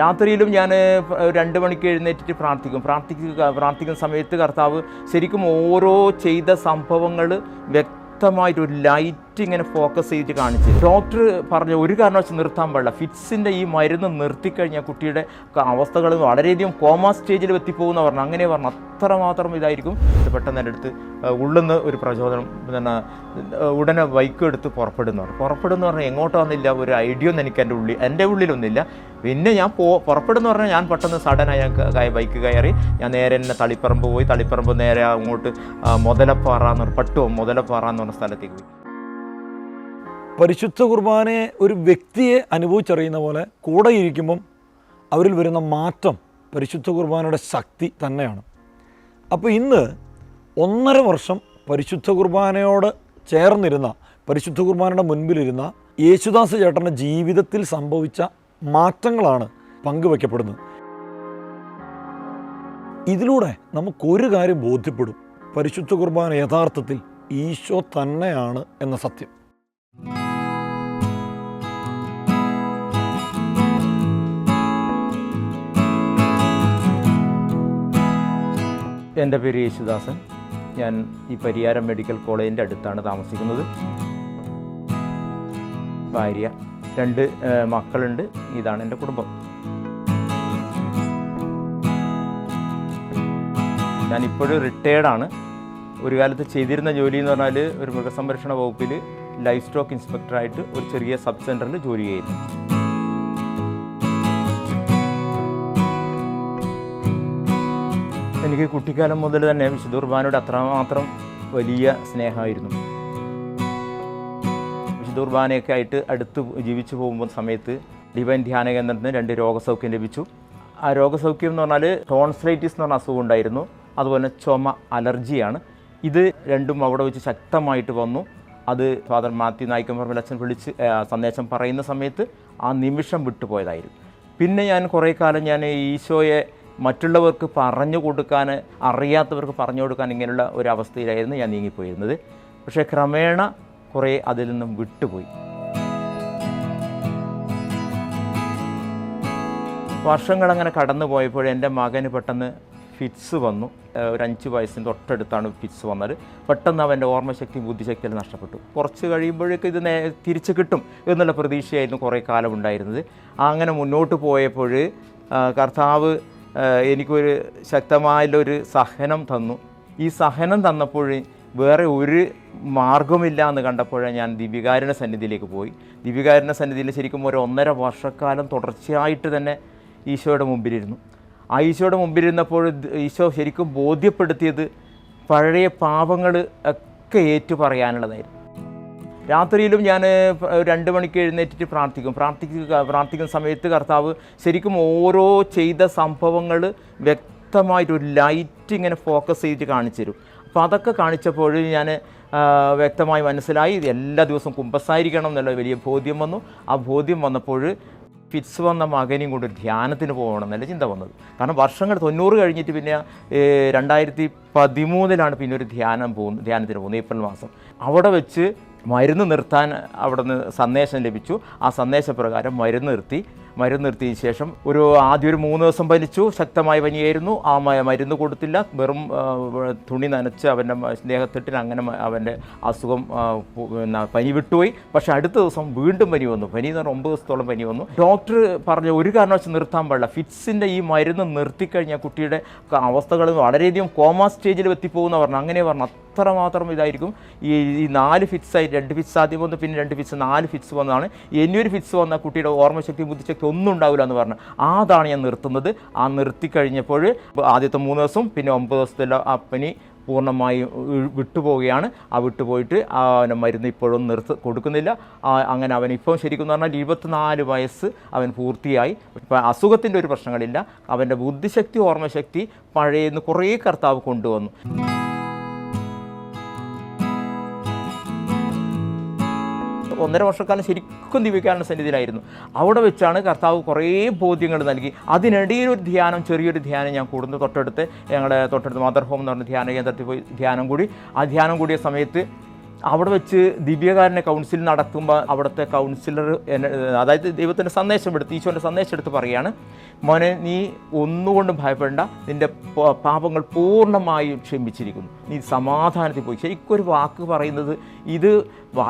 രാത്രിയിലും ഞാൻ രണ്ട് മണിക്ക് എഴുന്നേറ്റിട്ട് പ്രാർത്ഥിക്കും. പ്രാർത്ഥിക്കുക പ്രാർത്ഥിക്കുന്ന സമയത്ത് കർത്താവ് ശരിക്കും ഓരോ ചെയ്ത സംഭവങ്ങൾ വ്യക്തമായിട്ട് ഒരു ലൈറ്റ് ഇങ്ങനെ ഫോക്കസ് ചെയ്തിട്ട് കാണിച്ച്. ഡോക്ടർ പറഞ്ഞ ഒരു കാരണവശാലും നിർത്താൻ പാടില്ല. ഫിറ്റ്സിന്റെ ഈ മരുന്ന് നിർത്തിക്കഴിഞ്ഞാൽ കുട്ടിയുടെ അവസ്ഥകൾ വളരെയധികം കോമ സ്റ്റേജിൽ എത്തിപ്പോകുന്ന പറഞ്ഞു അങ്ങനെ പറഞ്ഞു അത്രമാത്രം ഇതായിരിക്കും. ഇത് പെട്ടെന്ന് എന്റെ അടുത്ത് ഉള്ളുന്ന് ഒരു പ്രചോദനം പിന്നെ ഉടനെ ബൈക്ക് എടുത്ത് പുറപ്പെടുന്നു പറഞ്ഞു. പുറപ്പെടുന്നു പറഞ്ഞാൽ എങ്ങോട്ടാണെന്നില്ല ഒരു ഐഡിയ ഒന്നും എനിക്ക് എന്റെ ഉള്ളിൽ എന്റെ ഉള്ളിലൊന്നുമില്ല. പിന്നെ ഞാൻ പോ പുറപ്പെടുന്നു പറഞ്ഞാൽ ഞാൻ പെട്ടെന്ന് സഡനായി ഞാൻ ബൈക്ക് കയറി. ഞാൻ നേരെ തന്നെ തളിപ്പറമ്പ് പോയി. തളിപ്പറമ്പ് നേരെ അങ്ങോട്ട് മുതലപ്പാറ എന്ന് പറഞ്ഞു പട്ടുവോ മുതലപ്പാറ എന്ന് പറഞ്ഞ സ്ഥലത്തേക്ക് പോയി. പരിശുദ്ധ കുർബാനയെ ഒരു വ്യക്തിയെ അനുഭവിച്ചറിയുന്ന പോലെ കൂടെ ഇരിക്കുമ്പം അവരിൽ വരുന്ന മാറ്റം പരിശുദ്ധ കുർബാനയുടെ ശക്തി തന്നെയാണ്. അപ്പോൾ ഇന്ന് ഒന്നര വർഷം പരിശുദ്ധ കുർബാനയോട് ചേർന്നിരുന്ന പരിശുദ്ധ കുർബാനയുടെ മുൻപിലിരുന്ന യേശുദാസ് ചേട്ടന്റെ ജീവിതത്തിൽ സംഭവിച്ച മാറ്റങ്ങളാണ് പങ്കുവയ്ക്കപ്പെടുന്നത്. ഇതിലൂടെ നമുക്കൊരു കാര്യം ബോധ്യപ്പെടും. പരിശുദ്ധ കുർബാന യഥാർത്ഥത്തിൽ ഈശോ തന്നെയാണ് എന്ന സത്യം. എന്റെ പേര് യേശുദാസൻ. ഞാൻ ഈ പരിയാരം മെഡിക്കൽ കോളേജിന്റെ അടുത്താണ് താമസിക്കുന്നത്. ഭാര്യ രണ്ട് മക്കളുണ്ട്. ഇതാണ് എന്റെ കുടുംബം. ഞാനിപ്പോഴും റിട്ടയേർഡാണ്. ഒരു കാലത്ത് ചെയ്തിരുന്ന ജോലി എന്ന് പറഞ്ഞാൽ ഒരു മൃഗസംരക്ഷണ വകുപ്പിൽ ലൈഫ് സ്റ്റോക്ക് ഇൻസ്പെക്ടറായിട്ട് ഒരു ചെറിയ സബ് സെന്ററിൽ ജോലി ചെയ്യുന്നു. എനിക്ക് കുട്ടിക്കാലം മുതൽ തന്നെ വിശുദ്ധ കുർബാനയുടെ അത്രമാത്രം വലിയ സ്നേഹമായിരുന്നു. വിശുദ്ധ കുർബാനയൊക്കെ ആയിട്ട് അടുത്ത് ജീവിച്ചു പോകുമ്പോൾ സമയത്ത് ഡിവൈൻ ധ്യാന കേന്ദ്രത്തിൽ നിന്ന് രണ്ട് രോഗസൗഖ്യം ലഭിച്ചു. ആ രോഗസൗഖ്യം എന്ന് പറഞ്ഞാൽ ടോൺസ്ലൈറ്റിസ് എന്ന് പറഞ്ഞ അസുഖം ഉണ്ടായിരുന്നു. അതുപോലെ ചുമ അലർജിയാണ്. ഇത് രണ്ടും അവിടെ വെച്ച് ശക്തമായിട്ട് വന്നു. അത് ഫാദർ മാത്യു നായിക്കം പറമ്പിൽ അച്ഛൻ വിളിച്ച് സന്ദേശം പറയുന്ന സമയത്ത് ആ നിമിഷം വിട്ടുപോയതായിരുന്നു. പിന്നെ ഞാൻ കുറേ കാലം ഞാൻ ഈശോയെ മറ്റുള്ളവർക്ക് പറഞ്ഞു കൊടുക്കാൻ അറിയാത്തവർക്ക് പറഞ്ഞു കൊടുക്കാൻ ഇങ്ങനെയുള്ള ഒരു അവസ്ഥയിലായിരുന്നു ഞാൻ നീങ്ങിപ്പോയിരുന്നത്. പക്ഷേ ക്രമേണ കുറേ അതിൽ നിന്നും വിട്ടുപോയി. വർഷങ്ങളങ്ങനെ കടന്നു പോയപ്പോൾ എന്റെ മകന് പെട്ടെന്ന് ഫിറ്റ്സ് വന്നു. ഒരു അഞ്ച് വയസ്സിന്റെ തൊട്ടടുത്താണ് ഫിറ്റ്സ് വന്നത്. പെട്ടെന്ന് അവന്റെ ഓർമ്മശക്തിയും ബുദ്ധിശക്തിയെല്ലാം നഷ്ടപ്പെട്ടു. കുറച്ച് കഴിയുമ്പോഴേക്കും ഇത് തിരിച്ച് കിട്ടും എന്നുള്ള പ്രതീക്ഷയായിരുന്നു കുറേ കാലം ഉണ്ടായിരുന്നത്. അങ്ങനെ മുന്നോട്ട് പോയപ്പോൾ കർത്താവ് എനിക്കൊരു ശക്തമായുള്ളൊരു സഹനം തന്നു. ഈ സഹനം തന്നപ്പോൾ വേറെ ഒരു മാർഗമില്ല എന്ന് കണ്ടപ്പോഴേ ഞാൻ ദിവികാരുണ സന്നിധിയിലേക്ക് പോയി. ദിവികാരുണ സന്നിധിയിൽ ശരിക്കും ഒരു ഒന്നര വർഷക്കാലം തുടർച്ചയായിട്ട് തന്നെ ഈശോയുടെ മുമ്പിലിരുന്നു. ആ ഈശോയുടെ മുമ്പിലിരുന്നപ്പോൾ ഈശോ ശരിക്കും ബോധ്യപ്പെടുത്തിയത് പഴയ പാപങ്ങൾ ഒക്കെ ഏറ്റു പറയാനുള്ളതായിരുന്നു. രാത്രിയിലും ഞാൻ രണ്ട് മണിക്ക് എഴുന്നേറ്റിട്ട് പ്രാർത്ഥിക്കും. പ്രാർത്ഥിക്കുക പ്രാർത്ഥിക്കുന്ന സമയത്ത് കർത്താവ് ശരിക്കും ഓരോ ചെയ്ത സംഭവങ്ങൾ വ്യക്തമായിട്ട് ഒരു ലൈറ്റ് ഇങ്ങനെ ഫോക്കസ് ചെയ്തിട്ട് കാണിച്ചു തരും. അപ്പോൾ അതൊക്കെ കാണിച്ചപ്പോൾ ഞാൻ വ്യക്തമായി മനസ്സിലായി എല്ലാ ദിവസവും കുമ്പസായിരിക്കണം എന്നുള്ള വലിയ ബോധ്യം വന്നു. ആ ബോധ്യം വന്നപ്പോൾ ഫിറ്റ്സ് വന്ന മകനെയും കൊണ്ട് ധ്യാനത്തിന് പോകണം എന്നല്ല ചിന്ത വന്നത്. കാരണം വർഷങ്ങൾ തൊണ്ണൂറ് കഴിഞ്ഞിട്ട് പിന്നെ രണ്ടായിരത്തി പതിമൂന്നിലാണ് പിന്നെ ഒരു ധ്യാനം പോകുന്നത് ധ്യാനത്തിന് പോകുന്നത് ഏപ്രിൽ മാസം. അവിടെ വെച്ച് മരുന്ന് നിർത്താൻ അവിടെ നിന്ന് സന്ദേശം ലഭിച്ചു. ആ സന്ദേശപ്രകാരം മരുന്ന് നിർത്തി. മരുന്ന് നിർത്തിയതിന് ശേഷം ഒരു ആദ്യം ഒരു മൂന്ന് ദിവസം പനിച്ചു ശക്തമായ പനിയായിരുന്നു. ആ മരുന്ന് കൊടുത്തില്ല. വെറും തുണി നനച്ച് അവന്റെ സ്നേഹത്തെട്ടിന് അങ്ങനെ അവന്റെ അസുഖം പനി വിട്ടുപോയി. പക്ഷേ അടുത്ത ദിവസം വീണ്ടും പനി വന്നു. പനി എന്ന് പറഞ്ഞാൽ ഒമ്പത് ദിവസത്തോളം പനി വന്നു. ഡോക്ടർ പറഞ്ഞ ഒരു കാരണവശം നിർത്താൻ പാടില്ല. ഫിറ്റ്സിന്റെ ഈ മരുന്ന് നിർത്തിക്കഴിഞ്ഞാൽ കുട്ടിയുടെ അവസ്ഥകൾ വളരെയധികം കോമ സ്റ്റേജിൽ എത്തിപ്പോകുന്ന പറഞ്ഞു അങ്ങനെ പറഞ്ഞു അത്രമാത്രം ഇതായിരിക്കും. ഈ ഈ നാല് ഫിറ്റ്സായി രണ്ട് ഫിറ്റ്സ് ആദ്യം വന്നു പിന്നെ രണ്ട് ഫിറ്റ്സ് നാല് ഫിറ്റ്സ് വന്നതാണ്. ഇനിയൊരു ഫിറ്റ്സ് വന്നാൽ കുട്ടിയുടെ ഓർമ്മശക്തി ബുദ്ധിശക്തി ഒന്നും ഉണ്ടാവില്ല എന്ന് പറഞ്ഞു. അതാണ് ഞാൻ നിർത്തുന്നത്. ആ നിർത്തി കഴിഞ്ഞപ്പോൾ ആദ്യത്തെ മൂന്ന് ദിവസം പിന്നെ ഒമ്പത് ദിവസത്തിലെ ആ പനി പൂർണമായി വിട്ടുപോവുകയാണ്. ആ വിട്ടുപോയിട്ട് ആ മരുന്ന് ഇപ്പോഴും നിർത്ത് കൊടുക്കുന്നില്ല. അങ്ങനെ അവൻ ഇപ്പം ശരിക്കും പറഞ്ഞാൽ ഇരുപത്തിനാല് വയസ്സ് അവൻ പൂർത്തിയായി. ഇപ്പം അസുഖത്തിന്റെ ഒരു പ്രശ്നങ്ങളില്ല. അവന്റെ ബുദ്ധിശക്തി ഓർമ്മശക്തി പഴയെന്ന് കുറേ കർത്താവ് കൊണ്ടുവന്നു. ഒന്നര വർഷക്കാലം ശരിക്കും ദിവ്യകാരണ സന്നിധിയിലായിരുന്നു. അവിടെ വെച്ചാണ് കർത്താവ് കുറേ ബോധ്യങ്ങൾ നൽകി. അതിനിടയിൽ ഒരു ധ്യാനം ചെറിയൊരു ധ്യാനം ഞാൻ കൂടുന്നു. തൊട്ടടുത്ത് ഞങ്ങളുടെ തൊട്ടടുത്ത് മദർ ഹോം എന്ന് പറഞ്ഞ ധ്യാന കേന്ദ്രത്തിൽ പോയി ധ്യാനം കൂടി. ആ ധ്യാനം കൂടിയ സമയത്ത് അവിടെ വെച്ച് ദിവ്യകാരനെ കൗൺസിൽ നടക്കുമ്പോൾ അവിടുത്തെ കൗൺസിലർ അതായത് ദൈവത്തിന്റെ സന്ദേശം എടുത്ത് ഈശോന്റെ സന്ദേശം എടുത്ത് പറയുകയാണ് മോനെ നീ ഒന്നുകൊണ്ടും ഭയപ്പെടേണ്ട. നിന്റെ പാപങ്ങൾ പൂർണമായും ക്ഷമിച്ചിരിക്കുന്നു. നീ സമാധാനത്തിൽ പോയി. ശരിക്കും ഒരു വാക്ക് പറയുന്നത് ഇത്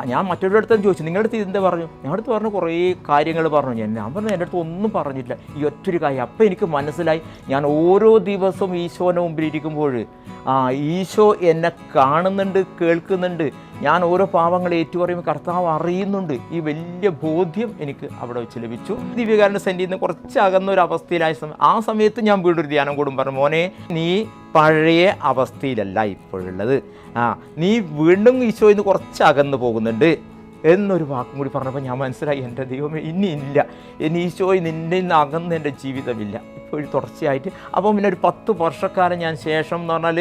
ഞാൻ മറ്റൊരു അടുത്തും ചോദിച്ചു നിങ്ങളുടെ അടുത്ത് ഇതിന്റെ പറഞ്ഞു? ഞങ്ങളുടെ അടുത്ത് പറഞ്ഞു കുറേ കാര്യങ്ങൾ പറഞ്ഞു. ഞാൻ ഞാൻ പറഞ്ഞു എന്റെ അടുത്ത് ഒന്നും പറഞ്ഞില്ല ഈ ഒറ്റൊരു കാര്യം. അപ്പം എനിക്ക് മനസ്സിലായി ഞാൻ ഓരോ ദിവസവും ഈശോന്റെ മുമ്പിൽ ഇരിക്കുമ്പോൾ ആ ഈശോ എന്നെ കാണുന്നുണ്ട് കേൾക്കുന്നുണ്ട്. ഞാൻ ഓരോ പാവങ്ങൾ ഏറ്റുപറയുമ്പോൾ കർത്താവ് അറിയുന്നുണ്ട്. ഈ വലിയ ബോധ്യം എനിക്ക് അവിടെ വെച്ച് ലഭിച്ചു. ദിവ്യകാരന്റെ സെന്റിൽ നിന്ന് കുറച്ച് അകന്ന ഒരു അവസ്ഥയിലായ സമയം ആ സമയത്ത് ഞാൻ വീണ്ടും ഒരു ധ്യാനം കൂടും പറഞ്ഞു മോനെ നീ പഴയ അവസ്ഥയിലല്ല ഇപ്പോഴുള്ളത്. ആ നീ വീണ്ടും ഈശോയിൽ നിന്ന് കുറച്ച് അകന്നു പോകുന്നുണ്ട്. എന്നൊരു വാക്കും കൂടി പറഞ്ഞപ്പോൾ ഞാൻ മനസ്സിലായി എന്റെ ദൈവമേ ഇനി ഇല്ല. ഇനി ഈശോയിൽ നിന്നിൽ നിന്ന് അകന്ന് എന്റെ ജീവിതമില്ല. ഇപ്പോഴും തുടർച്ചയായിട്ട്. അപ്പം പിന്നെ ഒരു പത്ത് വർഷക്കാലം ഞാൻ ശേഷം എന്ന് പറഞ്ഞാൽ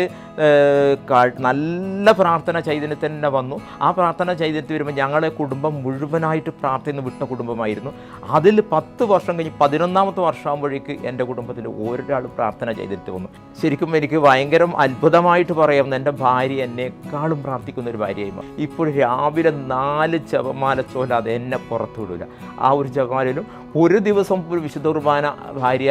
നല്ല പ്രാർത്ഥന ചൈതന്യത്തിൽ തന്നെ വന്നു. ആ പ്രാർത്ഥന ചൈതന്യത്തിൽ വരുമ്പോൾ ഞങ്ങളെ കുടുംബം മുഴുവനായിട്ട് പ്രാർത്ഥന വിട്ട കുടുംബമായിരുന്നു. അതിൽ പത്ത് വർഷം കഴിഞ്ഞ് പതിനൊന്നാമത്തെ വർഷമാകുമ്പോഴേക്ക് എന്റെ കുടുംബത്തിൽ ഒരാൾ പ്രാർത്ഥന ചൈതന്യത്തിൽ വന്നു. ശരിക്കും എനിക്ക് ഭയങ്കര അത്ഭുതമായിട്ട് പറയാം എന്റെ ഭാര്യ എന്നെക്കാളും പ്രാർത്ഥിക്കുന്ന ഒരു ഭാര്യയായി. ഇപ്പോൾ രാവിലെ നാല് ജപമാല ചോലാതെ എന്നെ പുറത്തു വിടില്ല ആ ഒരു ജപമാലയിലും ഒരു ദിവസം ഒരു വിശുദ്ധ കുർബാന ഭാര്യ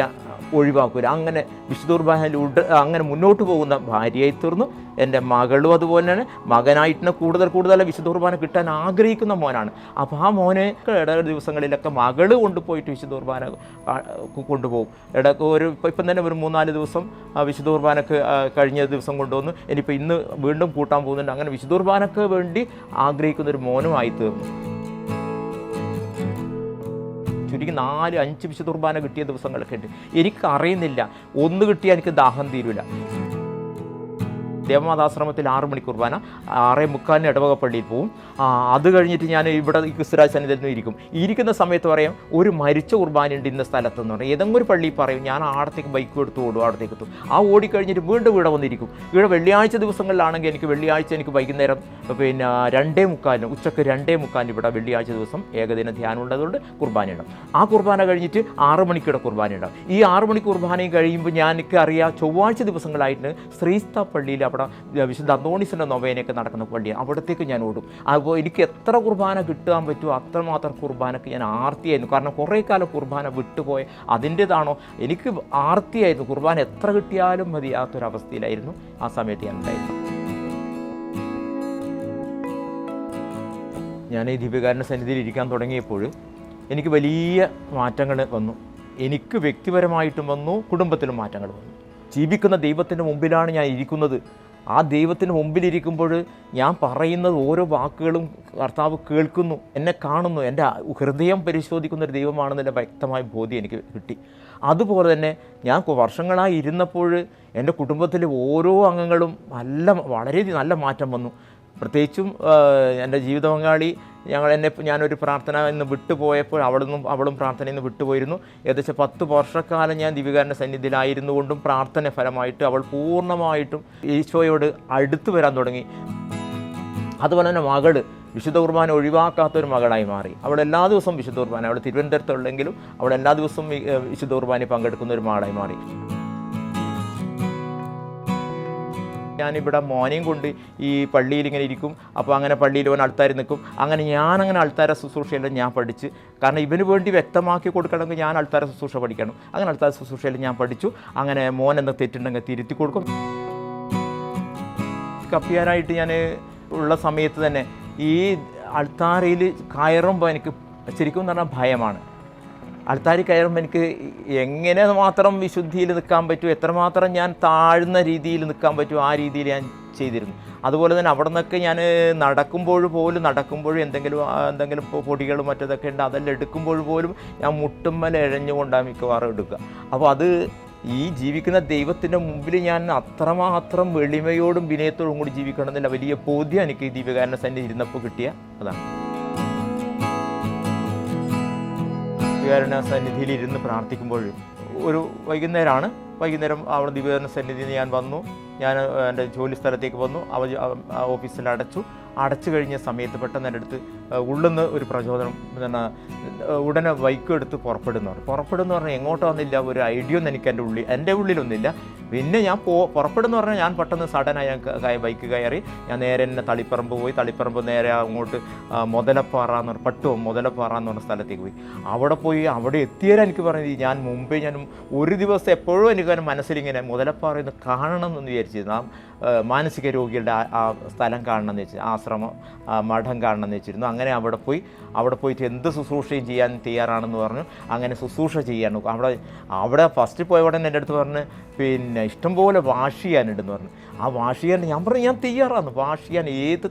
ഒഴിവാക്കൂല. അങ്ങനെ വിശുദ്ധ ഉട അങ്ങനെ മുന്നോട്ട് പോകുന്ന ഭാര്യയായി തീർന്നു. എന്റെ മകളും അതുപോലെ തന്നെ മകനായിട്ട് കൂടുതൽ കൂടുതൽ വിശുദ്ധ കുർബാന കിട്ടാൻ ആഗ്രഹിക്കുന്ന മോനാണ്. അപ്പോൾ ആ മോനെ ഇട ദിവസങ്ങളിലൊക്കെ മകൾ കൊണ്ടുപോയിട്ട് വിശുദ്ധ കുർബാന കൊണ്ടുപോകും. ഇട ഒരു ഇപ്പം തന്നെ ഒരു മൂന്നാൽ ദിവസം വിശുദ്ധ കുർബാനക്ക് കഴിഞ്ഞ ദിവസം കൊണ്ടുവന്നു. ഇനിയിപ്പോൾ ഇന്ന് വീണ്ടും കൂട്ടാൻ പോകുന്നുണ്ട്. അങ്ങനെ വിശുദ്ധ വേണ്ടി ആഗ്രഹിക്കുന്ന ഒരു മോനുമായി തീർന്നു. ചുരുക്കി നാല് അഞ്ച് വിശുദ്ധ കുർബാന കിട്ടിയ ദിവസങ്ങളൊക്കെ ഉണ്ട് എനിക്ക് അറിയുന്നില്ല ഒന്ന് കിട്ടിയാൽ എനിക്ക് ദാഹം തീരില്ല ദേവമാതാശ്രമത്തിൽ ആറ് മണി കുർബാന ആറേ മുക്കാലിന് ഇടവക പള്ളിയിൽ പോവും അത് കഴിഞ്ഞിട്ട് ഞാൻ ഇവിടെ ക്രിസ്തുരാജ് സന്നിധിയിൽ നിന്ന് ഇരിക്കും. ഇരിക്കുന്ന സമയത്ത് പറയാം ഒരു മരിച്ച കുർബാനയുണ്ട് ഇന്ന സ്ഥലത്ത് എന്ന് പറയും ഏതെങ്കിലും ഒരു പള്ളിയിൽ പറയും ഞാൻ ആടത്തേക്ക് ബൈക്ക് എടുത്ത് ഓടും ആടത്തേക്ക് എത്തും ആ ഓടിക്കഴിഞ്ഞിട്ട് വീണ്ടും ഇവിടെ വന്നിരിക്കും. ഇവിടെ വെള്ളിയാഴ്ച ദിവസങ്ങളിലാണെങ്കിൽ എനിക്ക് വെള്ളിയാഴ്ച എനിക്ക് വൈകുന്നേരം പിന്നെ രണ്ടേ മുക്കാലിന് ഉച്ചയ്ക്ക് രണ്ടേ മുക്കാലിന് ഇവിടെ വെള്ളിയാഴ്ച ദിവസം ഏകദിന ധ്യാനം ഉള്ളതുകൊണ്ട് കുർബാന ഉണ്ടാവും. ആ കുർബാന കഴിഞ്ഞിട്ട് ആറ് മണിക്കൂടെ കുർബാന ഉണ്ടാവും. ഈ ആറ് മണി കുർബാനയും കഴിയുമ്പോൾ ഞാൻ എനിക്ക് അറിയാം ചൊവ്വാഴ്ച ദിവസങ്ങളായിട്ട് ശ്രീസ്ത പള്ളിയിൽ അവിടെ വിശുദ്ധ അതോണിസിന്റെ നൊവേനയൊക്കെ നടക്കുന്ന പള്ളിയാണ് അവിടത്തേക്ക് ഞാൻ ഓടും. അപ്പോൾ എനിക്ക് എത്ര കുർബാന കിട്ടാൻ പറ്റുമോ അത്രമാത്രം കുർബാനക്ക് ഞാൻ ആർത്തിയായിരുന്നു. കാരണം കുറേ കാലം കുർബാന വിട്ടുപോയ അതിന്റേതാണോ എനിക്ക് ആർത്തിയായിരുന്നു. കുർബാന എത്ര കിട്ടിയാലും മതിയാത്തൊരവസ്ഥയിലായിരുന്നു ആ സമയത്ത് ഞാൻ ഉണ്ടായിരുന്നു. ഞാൻ ഈ ദീപികാരന്റെ സന്നിധിയിൽ ഇരിക്കാൻ തുടങ്ങിയപ്പോൾ എനിക്ക് വലിയ മാറ്റങ്ങൾ വന്നു. എനിക്ക് വ്യക്തിപരമായിട്ടും വന്നു കുടുംബത്തിലും മാറ്റങ്ങൾ വന്നു. ജീവിക്കുന്ന ദൈവത്തിന്റെ മുമ്പിലാണ് ഞാൻ ഇരിക്കുന്നത്. ആ ദൈവത്തിന് മുമ്പിലിരിക്കുമ്പോൾ ഞാൻ പറയുന്നത് ഓരോ വാക്കുകളും കർത്താവ് കേൾക്കുന്നു എന്നെ കാണുന്നു എന്റെ ഹൃദയം പരിശോധിക്കുന്ന ഒരു ദൈവമാണെന്നുള്ള വ്യക്തമായ ബോധ്യം എനിക്ക് കിട്ടി. അതുപോലെ തന്നെ ഞാൻ വർഷങ്ങളായി ഇരുന്നപ്പോൾ എന്റെ കുടുംബത്തിലെ ഓരോ അംഗങ്ങളും നല്ല വളരെ നല്ല മാറ്റം വന്നു. പ്രത്യേകിച്ചും എന്റെ ജീവിത പങ്കാളി ഞങ്ങൾ എന്നെ ഞാനൊരു പ്രാർത്ഥന ഇന്ന് വിട്ടുപോയപ്പോൾ അവിടുന്ന് അവളും പ്രാർത്ഥനയിൽ നിന്ന് വിട്ടുപോയിരുന്നു. ഏകദേശം പത്ത് വർഷക്കാലം ഞാൻ ദിവികാരന്റെ സന്നിധിയിലായിരുന്നു കൊണ്ടും പ്രാർത്ഥന ഫലമായിട്ട് അവൾ പൂർണമായിട്ടും ഈശോയോട് അടുത്തു വരാൻ തുടങ്ങി. അതുപോലെ തന്നെ മകൾ വിശുദ്ധ കുർബാന ഒഴിവാക്കാത്ത ഒരു മകളായി മാറി. അവൾ എല്ലാ ദിവസവും വിശുദ്ധ കുർബാന അവൾ തിരുവനന്തപുരത്തുള്ളെങ്കിലും അവൾ എല്ലാ ദിവസവും വിശുദ്ധ കുർബാനയിൽ പങ്കെടുക്കുന്ന ഒരു മകളായി മാറി. ഞാനിവിടെ മോനെയും കൊണ്ട് ഈ പള്ളിയിൽ ഇങ്ങനെ ഇരിക്കും. അപ്പോൾ അങ്ങനെ പള്ളിയിൽ ഓൻ ആൾത്താർ നിൽക്കും. അങ്ങനെ ഞാനങ്ങനെ ആൾത്താര ശുശ്രൂഷയെല്ലാം ഞാൻ പഠിച്ച്. കാരണം ഇവന് വേണ്ടി വ്യക്തമാക്കി കൊടുക്കണമെങ്കിൽ ഞാൻ ആൾത്താര ശുശ്രൂഷ പഠിക്കണം. അങ്ങനെ ആൾത്താര ശുശ്രൂഷയിൽ ഞാൻ പഠിച്ചു. അങ്ങനെ മോൻ എന്ന തെറ്റുണ്ടെങ്കിൽ തിരുത്തി കൊടുക്കും. കപ്പിയാനായിട്ട് ഞാൻ ഉള്ള സമയത്ത് തന്നെ ഈ അൾത്താരയിൽ കയറുമ്പോൾ എനിക്ക് ശരിക്കും പറഞ്ഞാൽ ഭയമാണ്. അൾത്താരി കയറുമ്പോൾ എനിക്ക് എങ്ങനെ മാത്രം വിശുദ്ധിയിൽ നിൽക്കാൻ പറ്റും എത്രമാത്രം ഞാൻ താഴ്ന്ന രീതിയിൽ നിൽക്കാൻ പറ്റും ആ രീതിയിൽ ഞാൻ ചെയ്തിരുന്നു. അതുപോലെ തന്നെ അവിടെ നിന്നൊക്കെ ഞാൻ നടക്കുമ്പോൾ പോലും നടക്കുമ്പോഴും എന്തെങ്കിലും എന്തെങ്കിലും പൊടികളും മറ്റതൊക്കെ ഉണ്ട് അതെല്ലാം എടുക്കുമ്പോൾ പോലും ഞാൻ മുട്ടുമ്മൽ എഴഞ്ഞുകൊണ്ടാണ് മിക്കവാറും എടുക്കുക. അപ്പോൾ അത് ഈ ജീവിക്കുന്ന ദൈവത്തിന്റെ മുമ്പിൽ ഞാൻ അത്രമാത്രം വെളിമയോടും വിനയത്തോടും കൂടി ജീവിക്കണമെന്നില്ല. വലിയ ബോധ്യം എനിക്ക് ഈ ദീപകാരന്റെ സന്നിധി ഇരുന്നപ്പോൾ കിട്ടിയ അതാണ്. ദിവ്യകാരുണ്യ സന്നിധിയിൽ ഇരുന്ന് പ്രാർത്ഥിക്കുമ്പോൾ ഒരു വൈകുന്നേരമാണ് വൈകുന്നേരം അവിടെ ദിവ്യകാരുണ്യ സന്നിധിയിൽ ഞാൻ വന്നു. ഞാൻ എന്റെ ജോലി സ്ഥലത്തേക്ക് വന്നു. അവ ഓഫീസിൽ അടച്ചു. അടച്ചു കഴിഞ്ഞ സമയത്ത് പെട്ടെന്ന് എന്റെ അടുത്ത് ഉള്ളുന്ന് ഒരു പ്രചോദനം എന്താണ് ഉടനെ ബൈക്ക് എടുത്ത് പുറപ്പെടുന്നു. പുറപ്പെടുന്നു പറഞ്ഞാൽ എങ്ങോട്ട് വന്നില്ല. ഒരു ഐഡിയ ഒന്നും എനിക്ക് എന്റെ ഉള്ളിൽ എന്റെ ഉള്ളിലൊന്നുമില്ല. പിന്നെ ഞാൻ പോ പുറപ്പെടുന്ന പറഞ്ഞാൽ ഞാൻ പെട്ടെന്ന് സഡനായി ഞാൻ ബൈക്ക് കയറി. ഞാൻ നേരെ തന്നെ തളിപ്പറമ്പ് പോയി. തളിപ്പറമ്പ് നേരെ അങ്ങോട്ട് മുതലപ്പാറ എന്ന് പറഞ്ഞ പട്ടുവം മുതലപ്പാറ എന്ന് പറഞ്ഞ സ്ഥലത്തേക്ക് പോയി. അവിടെ പോയി അവിടെ എത്തിയാൽ എനിക്ക് പറഞ്ഞത് ഞാൻ മുമ്പേ ഞാൻ ഒരു ദിവസം എപ്പോഴും എനിക്ക് മനസ്സിലിങ്ങനെ മുതലപ്പാറ എന്ന് കാണണം എന്ന് വിചാരിച്ചിരുന്നു. മാനസിക രോഗികളുടെ ആ- സ്ഥലം കാണണം എന്ന് വെച്ച് ആശ്രമം മഠം കാണണം എന്ന് വെച്ചിരുന്നു. അങ്ങനെ അവിടെ പോയി അവിടെ പോയിട്ട് എന്ത് ശുശ്രൂഷയും ചെയ്യാൻ തയ്യാറാണെന്ന് പറഞ്ഞു. അങ്ങനെ ശുശ്രൂഷ ചെയ്യാൻ അവിടെ അവിടെ ഫസ്റ്റ് പോയ ഉടനെ എന്റെ അടുത്ത് പറഞ്ഞ് പിന്നെ ഇഷ്ടംപോലെ വാഷ് ചെയ്യാനുണ്ടെന്ന് പറഞ്ഞു. ആ വാഷ് ചെയ്യാൻ ഞാൻ പറഞ്ഞു ഞാൻ തയ്യാറാണ്. വാഷ് ചെയ്യാൻ ഏത്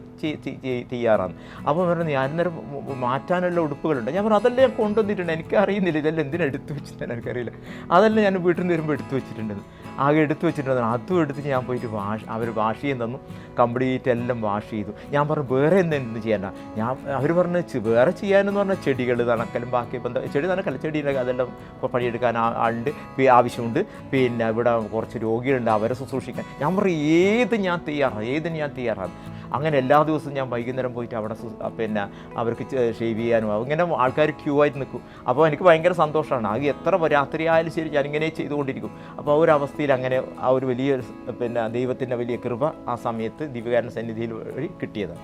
തയ്യാറാണ്? അപ്പോൾ പറഞ്ഞു ഞാൻ അന്നേരം മാറ്റാനുള്ള ഉടുപ്പുകളുണ്ട്. ഞാൻ പറഞ്ഞു അതെല്ലാം ഞാൻ കൊണ്ടുവന്നിട്ടുണ്ട്? എനിക്കറിയുന്നില്ല. ഇതെല്ലാം എന്തിനാ എടുത്തു വെച്ചിട്ടുണ്ട് എനിക്കറിയില്ല. അതെല്ലാം ഞാൻ വീട്ടിൽ നിന്ന് വരുമ്പോൾ എടുത്തു വെച്ചിട്ടുണ്ട് ആകെ എടുത്തു വെച്ചിട്ടുണ്ടായിരുന്നു അതും എടുത്ത് ഞാൻ പോയിട്ട് വാഷ് അവർ വാഷ് ചെയ്യാൻ തന്നു. കംപ്ലീറ്റ് എല്ലാം വാഷ് ചെയ്തു. ഞാൻ പറഞ്ഞു വേറെ എന്തെന്ന് ചെയ്യണ്ട? ഞാൻ അവർ പറഞ്ഞു "ചെ- വേറെ ചെയ്യാനെന്ന് പറഞ്ഞാൽ ചെടികൾ നടക്കലും ബാക്കി ഇപ്പം ചെടി നനക്കല്ല ചെടിയുടെ അതെല്ലാം പണിയെടുക്കാൻ ആളുണ്ട് ആവശ്യമുണ്ട്. പിന്നെ ഇവിടെ കുറച്ച് രോഗികളുണ്ട് അവരെ ശുശ്രൂഷിക്കാൻ. ഞാൻ പറഞ്ഞു ഏത് ഞാൻ തയ്യാറാണ് ഏത് ഞാൻ തയ്യാറാണ് അങ്ങനെ എല്ലാ ദിവസവും ഞാൻ വൈകുന്നേരം പോയിട്ട് അവിടെ പിന്നെ അവർക്ക് ഷേവ് ചെയ്യാനും അങ്ങനെ ആൾക്കാർ ക്യൂ ആയിട്ട് നിൽക്കും. അപ്പോൾ എനിക്ക് ഭയങ്കര സന്തോഷമാണ്. അത് എത്ര രാത്രി ആയാലും ശരി ഞാനിങ്ങനെ ചെയ്തുകൊണ്ടിരിക്കും. അപ്പോൾ ആ ഒരു അവസ്ഥയിൽ അങ്ങനെ ആ ഒരു വലിയ പിന്നെ ദൈവത്തിന്റെ വലിയ കൃപ ആ സമയത്ത് ദിവ്യകാരൻ സന്നിധിയിൽ വഴി കിട്ടിയതാണ്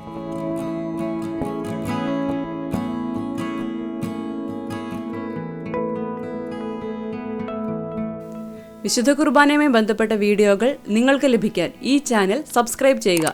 വിശുദ്ധ കുർബാനയുമായി ബന്ധപ്പെട്ട വീഡിയോകൾ നിങ്ങൾക്ക് ലഭിക്കാൻ ഈ ചാനൽ സബ്സ്ക്രൈബ് ചെയ്യുക.